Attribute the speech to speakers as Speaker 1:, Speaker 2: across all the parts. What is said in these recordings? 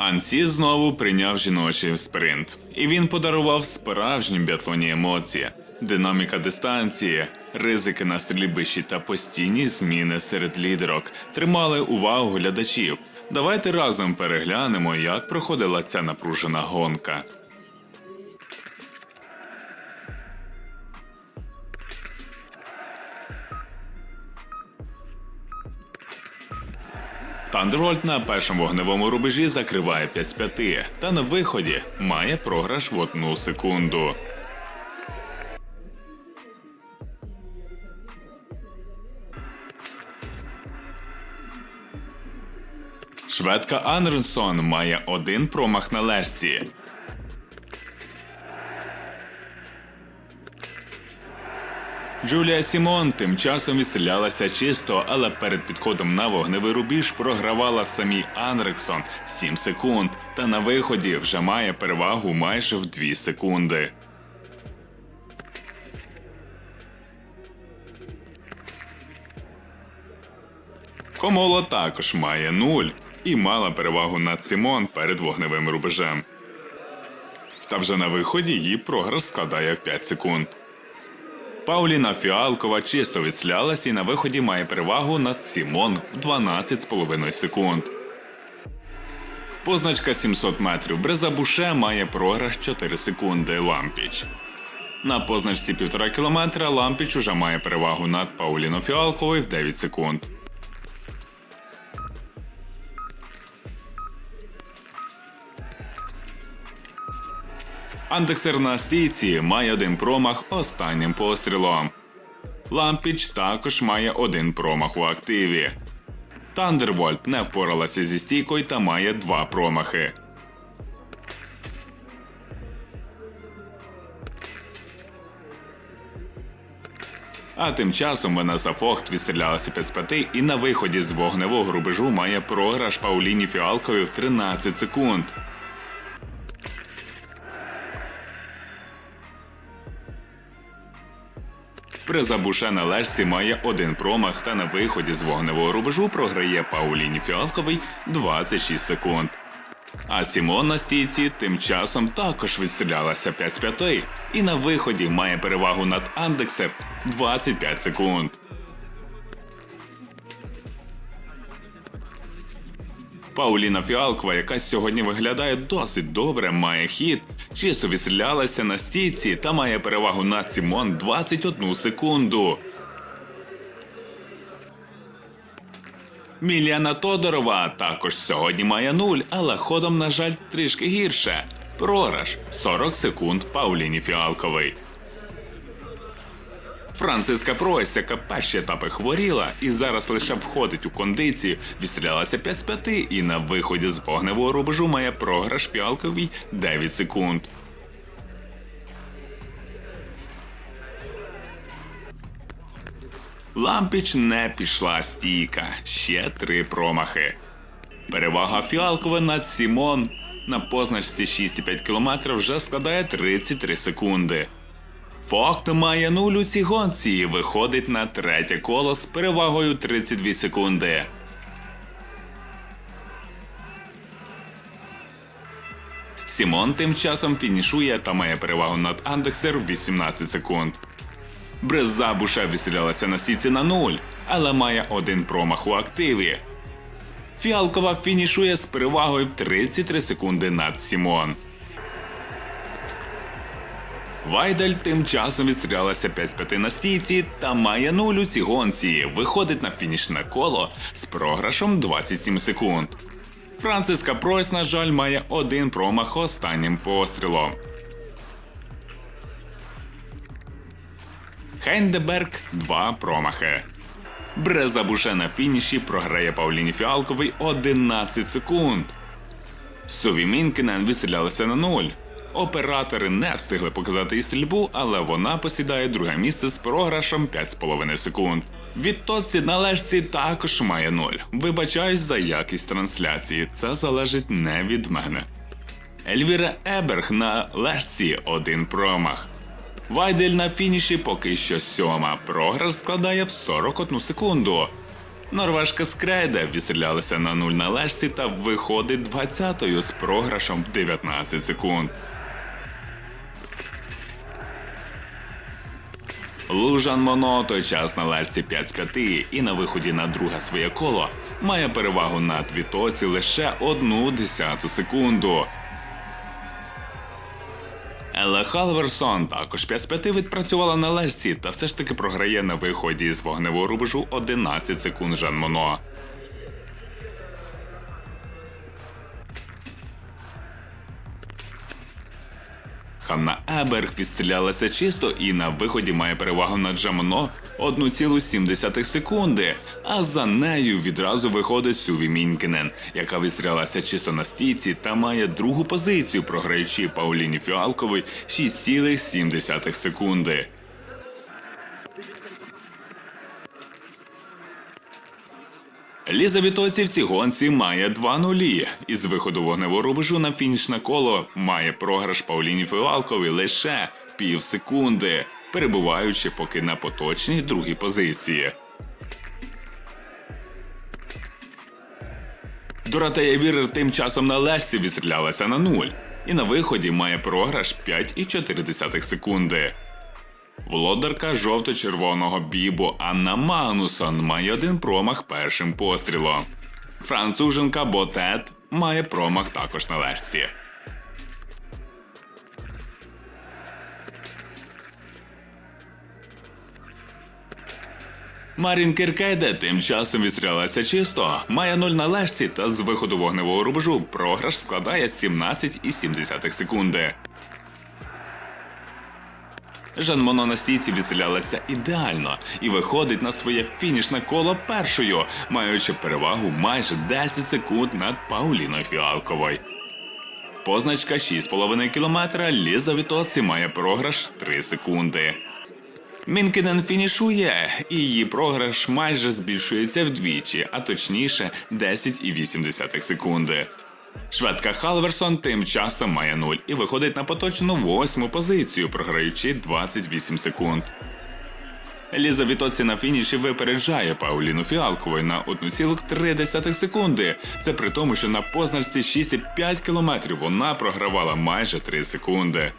Speaker 1: Ансі знову прийняв жіночий спринт, і він подарував справжні біатлоні емоції, динаміка дистанції, ризики на стрільбищі та постійні зміни серед лідерок тримали увагу глядачів. Давайте разом переглянемо, як проходила ця напружена гонка. Тандервольт на першому вогневому рубежі закриває 5 з 5, та на виході має програш в одну секунду. Шведка Анренсон має один промах на лежці. Джулія Сімон тим часом відстрілялася чисто, але перед підходом на вогневий рубіж програвала самій Анрексон 7 секунд, та на виході вже має перевагу майже в 2 секунди. Комоло також має 0 і мала перевагу над Сімон перед вогневим рубежем. Та вже на виході її програш складає в 5 секунд. Пауліна Фіалкова чисто відслялась і на виході має перевагу над Сімон в 12,5 секунд. Позначка 700 метрів Брезабуше має програш 4 секунди Лампіч. На позначці 1,5 кілометра Лампіч уже має перевагу над Пауліно Фіалковою в 9 секунд. Андексер на стійці має один промах останнім пострілом. Лампіч також має один промах у активі. Тандервольт не впоралася зі стійкою та має два промахи. А тим часом Венеса Фохт відстрілялася 5 з 5 і на виході з вогневого рубежу має програш Пауліні Фіалкові в 13 секунд. Призабуше на лежці має один промах та на виході з вогневого рубежу програє Пауліні Фіалковій 26 секунд. А Сімон на стійці тим часом також відстрілялася 5 з 5 і на виході має перевагу над Андексер 25 секунд. Пауліна Фіалкова, яка сьогодні виглядає досить добре, має хід, чисто відстрілялася на стійці та має перевагу над Сімон 21 секунду. Міляна Тодорова також сьогодні має нуль, але ходом, на жаль, трішки гірше. Програш 40 секунд Пауліні Фіалковій. Франциска Пройс, яка перші етапи хворіла і зараз лише входить у кондицію, відстрілялася 5 з 5 і на виході з вогневого рубежу має програш Фіалковій 9 секунд. Лампіч не пішла стійка, ще три промахи. Перевага Фіалкове над Сімон на позначці 6,5 км вже складає 33 секунди. Фохт має нуль у цій гонці і виходить на третє коло з перевагою 32 секунди. Сімон тим часом фінішує та має перевагу над Андексер в 18 секунд. Бреза Буше відстрілялася на стійці на нуль, але має один промах у активі. Фіалкова фінішує з перевагою в 33 секунди над Сімон. Вайдель тим часом відстрілялася 5-5 на стійці та має нуль у цій гонці. Виходить на фінішне коло з програшом 27 секунд. Франциска Пройс, на жаль, має один промах останнім пострілом. Хейндеберг два промахи. Бреза Буше на фініші програє Пауліні Фіалковій 11 секунд. Суві Мінкінен відстрілялися на нуль. Оператори не встигли показати їй стрільбу, але вона посідає друге місце з програшем 5,5 секунд. Відтоці на лежці також має 0. Вибачаюсь за якість трансляції, це залежить не від мене. Ельвіра Еберг на лежці один промах. Вайдель на фініші поки що сьома. Програш складає в 41 секунду. Норвежка Скрейде відстрілялася на нуль на лежці та виходить 20-ю з програшом в 19 секунд. Лужан Моно той час на ларці 5 з 5 і на виході на друге своє коло має перевагу над Вітосі лише одну десяту секунду. Еле Халверсон також 5 з 5 відпрацювала на лежці та все ж таки програє на виході з вогневого рубежу 11 секунд Жан Моно. Ханна Еберг відстрілялася чисто і на виході має перевагу над Джамоно 1,7 секунди. А за нею відразу виходить Сюві Мінкінен, яка відстрілялася чисто на стійці та має другу позицію, програючи Пауліні Фіалковій 6,7 секунди. Ліза Вітоці в цій гонці має 2 нулі. Із виходу вогневого рубежу на фінішне коло має програш Пауліні Фіалковій лише пів секунди, перебуваючи поки на поточній другій позиції. Доротея Вірер тим часом на лежці відстрілялася на нуль, і на виході має програш 5,4 секунди. Володарка жовто-червоного бібу Анна Магнусон має один промах першим пострілом. Француженка Ботет має промах також на лежці. Марін Кіркейде тим часом відстрілялася чисто, має 0 на лежці та з виходу вогневого рубежу програш складає 17,7 секунди. Жан Моно на стійці відстрілялася ідеально і виходить на своє фінішне коло першою, маючи перевагу майже 10 секунд над Пауліною Фіалковою. Позначка 6,5 кілометра, Ліза Вітоці має програш 3 секунди. Мінкінен фінішує, і її програш майже збільшується вдвічі, а точніше 10,8 секунди. Шведка Халверсон тим часом має 0 і виходить на поточну восьму позицію, програючи 28 секунд. Ліза Вітоці на фініші випереджає Пауліну Фіалковою на 1,3 секунди. Це при тому, що на позначці 6,5 кілометрів вона програвала майже 3 секунди.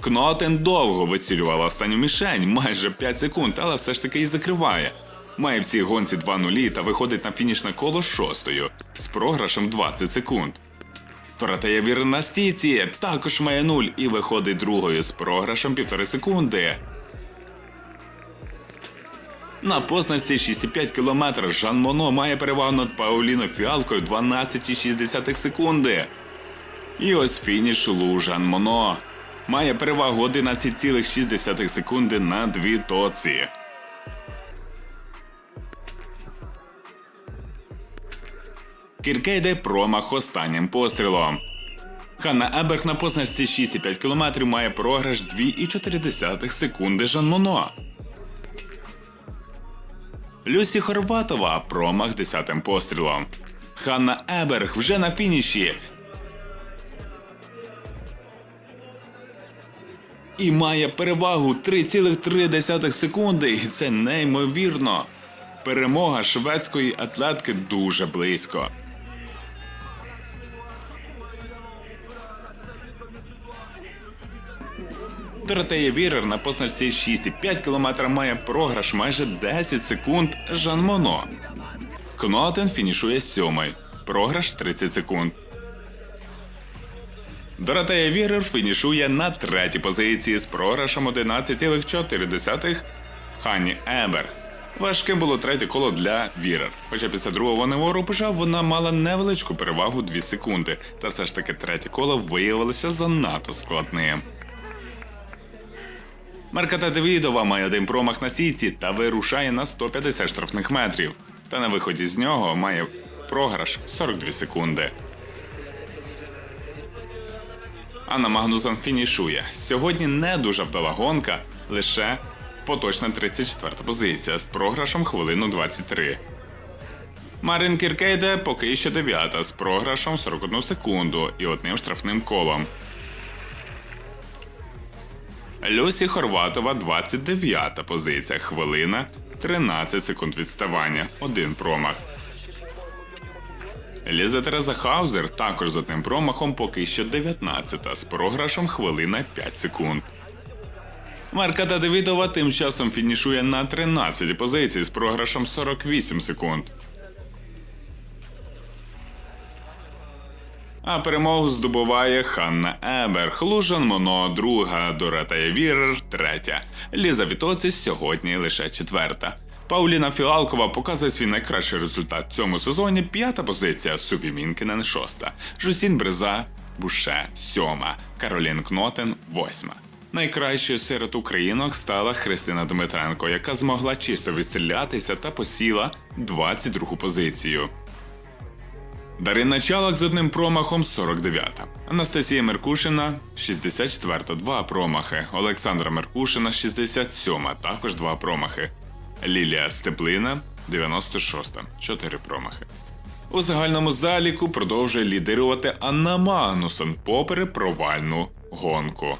Speaker 1: Кнотен довго вицілювала останню мішень, майже 5 секунд, але все ж таки її закриває. Має всі гонці 2 нулі та виходить на фінішне коло шостою з програшем 20 секунд. Торатея Вір на стійці також має 0 і виходить другою з програшем 1,5 секунди. На позначці 6,5 км Жан Моно має перевагу над Пауліно Фіалкою 12,6 секунди. І ось фініш Лу Жан Моно. Має перевагу 11,6 секунди на дві тоці. Кіркейде промах останнім пострілом. Ханна Еберг на позначці 6,5 км має програш 2,4 секунди Жан Моно. Люсі Хорватова промах 10 пострілом. Ханна Еберг вже на фініші. І має перевагу 3,3 секунди, і це неймовірно. Перемога шведської атлетки дуже близько. Доротея Вірер на позначці 6,5 км має програш майже 10 секунд Жан Моно. Кнотен фінішує сьомий. Програш 30 секунд. Доротея Вірер фінішує на третій позиції з програшем 11,4 Хані Еберг. Важким було третє коло для Вірер. Хоча після другого вогневого рубежа вона мала невеличку перевагу 2 секунди, та все ж таки третє коло виявилося занадто складним. Марката Девідова має один промах на сійці та вирушає на 150 штрафних метрів. Та на виході з нього має програш 42 секунди. Анна Магнусон фінішує. Сьогодні не дуже вдала гонка, лише поточна 34 позиція з програшем хвилину 23. Марин Кіркейде поки що дев'ята з програшем 41 секунду і одним штрафним колом. Люсі Хорватова 29 позиція, хвилина 13 секунд відставання, один промах. Ліза Тереза Хаузер також з одним промахом поки що 19 з програшем хвилина 5 секунд. Марка Давідова тим часом фінішує на 13 позиції з програшем 48 секунд. А перемогу здобуває Ханна Еберг, Лужан Моно, друга, Доратая Вірер, третя. Ліза Вітоці сьогодні лише четверта. Пауліна Фіалкова показує свій найкращий результат цьому сезоні. П'ята позиція Суві Мінкінен шоста. Жусін Бреза Буше сьома. Каролін Кнотен восьма. Найкращою серед українок стала Христина Дмитренко, яка змогла чисто відстрілятися та посіла 22 позицію. Дарина Чалак з одним промахом 49-та. Анастасія Меркушина 64-та, два промахи. Олександра Меркушина 67 також два промахи. Лілія Степлина 96 чотири промахи. У загальному заліку продовжує лідирувати Анна Магнусон попри провальну гонку.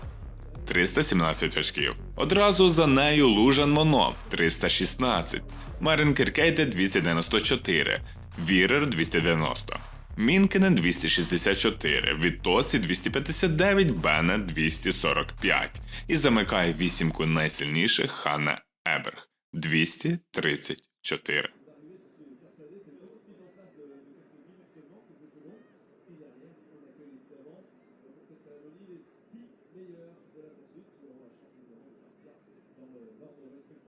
Speaker 1: 317 очків. Одразу за нею Лужан Моно 316, Марин Кіркейте 294, Вірер 290, Мінкенен 264, Вітосі 259, Беннет 245 і замикає вісімку найсильніших Ханна Еберг 234.